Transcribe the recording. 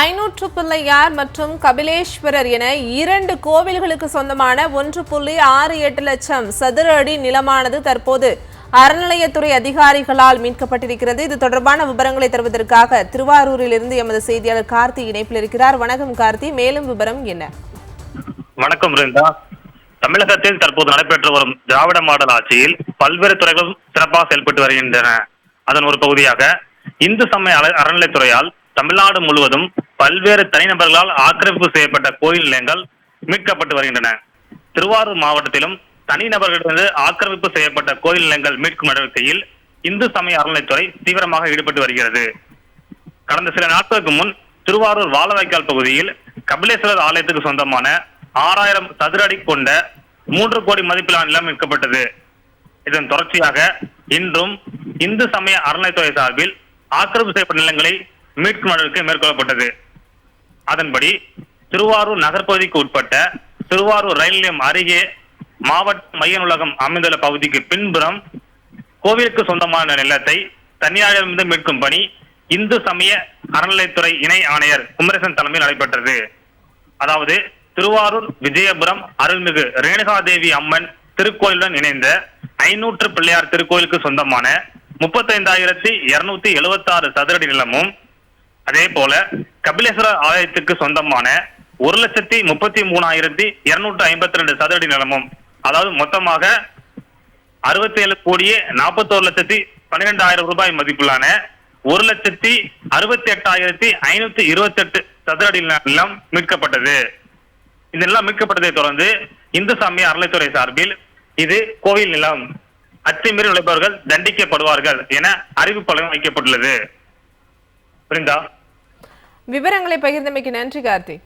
ஐநூற்று பிள்ளையார் மற்றும் கபிலேஸ்வரர் என இரண்டு கோவில்களுக்கு சொந்தமான ஒன்று புள்ளி ஆறு எட்டு லட்சம் சதுர அடி நிலமானது தற்போது அறநிலையத்துறை அதிகாரிகளால் மீட்கப்பட்டிருக்கிறது. இது தொடர்பான விவரங்களை தருவதற்காக திருவாரூரில் இருந்து எமது செய்தியாளர் கார்த்தி இணைப்பில் இருக்கிறார். வணக்கம் கார்த்தி மேலும் விவரம் என்ன? வணக்கம் பிருந்தா தமிழகத்தில் தற்போது நடைபெற்று வரும் திராவிட மாடல் ஆட்சியில் பல்வேறு துறைகளும் சிறப்பாக செயல்பட்டு வருகின்றன. அதன் ஒரு பகுதியாக இந்து சமய அறநிலைத்துறையால் தமிழ்நாடு முழுவதும் பல்வேறு தனிநபர்களால் ஆக்கிரமிப்பு செய்யப்பட்ட கோயில் நிலையங்கள் மீட்கப்பட்டு வருகின்றன. திருவாரூர் மாவட்டத்திலும் தனிநபர்களிடமிருந்து ஆக்கிரமிப்பு செய்யப்பட்ட கோயில் நிலையங்கள் மீட்கும் நடவடிக்கையில் இந்து சமய அறநிலைத்துறை தீவிரமாக ஈடுபட்டு வருகிறது. கடந்த சில நாட்களுக்கு முன் திருவாரூர் வாழவாய்க்கால் பகுதியில் கபிலேஸ்வரர் ஆலயத்துக்கு சொந்தமான ஆறாயிரம் சதுர அடி கொண்ட மூன்று கோடி மதிப்பிலான நிலம் மீட்கப்பட்டது. இதன் தொடர்ச்சியாக இன்றும் இந்து சமய அறநிலைத்துறை சார்பில் ஆக்கிரமிப்பு செய்யப்பட்ட நிலங்களை மீட்கும் நடவடிக்கை மேற்கொள்ளப்பட்டது. அதன்படி திருவாரூர் நகர்ப்பகுதிக்கு உட்பட்ட திருவாரூர் ரயில் நிலையம் அருகே மாவட்ட மைய நூலகம் அமைந்துள்ள பகுதிக்கு பின்புறம் கோவிலுக்கு சொந்தமான நிலத்தை தனியாரிடமிருந்து மீட்கும் பணி இந்து சமய அறநிலைத்துறை இணை ஆணையர் குமரேசன் தலைமையில் நடைபெற்றது. அதாவது திருவாரூர் விஜயபுரம் அருள்மிகு ரேணுகாதேவி அம்மன் திருக்கோயிலுடன் இணைந்த ஐநூற்று பிள்ளையார் திருக்கோயிலுக்கு சொந்தமான முப்பத்தைந்தாயிரத்தி இருநூத்தி எழுபத்தாறு சதுரடி நிலமும் அதே போல கபிலேஸ்வரர் ஆலயத்துக்கு சொந்தமான ஒரு லட்சத்தி முப்பத்தி மூணாயிரத்தி இருநூற்றி ஐம்பத்தி ரெண்டு சதுரடி நிலமும் அதாவது மொத்தமாக அறுபத்தி ஏழு கோடியே நாற்பத்தோரு லட்சத்தி பன்னிரெண்டாயிரம் ரூபாய் மதிப்பிலான ஒரு லட்சத்தி அறுபத்தி எட்டாயிரத்தி ஐநூத்தி இருபத்தி எட்டு சதுரடி நிலம் மீட்கப்பட்டது. இந்த நிலம் மீட்கப்பட்டதை தொடர்ந்து இந்து சமய அறநிலைத்துறை சார்பில் இது கோவில் நிலம். அத்துமீறி நுழைப்பவர்கள் தண்டிக்கப்படுவார்கள் என அறிவிப்பலகம் வைக்கப்பட்டுள்ளது. விவரங்களை பகிர்ந்தமைக்கு நன்றி கார்த்தி.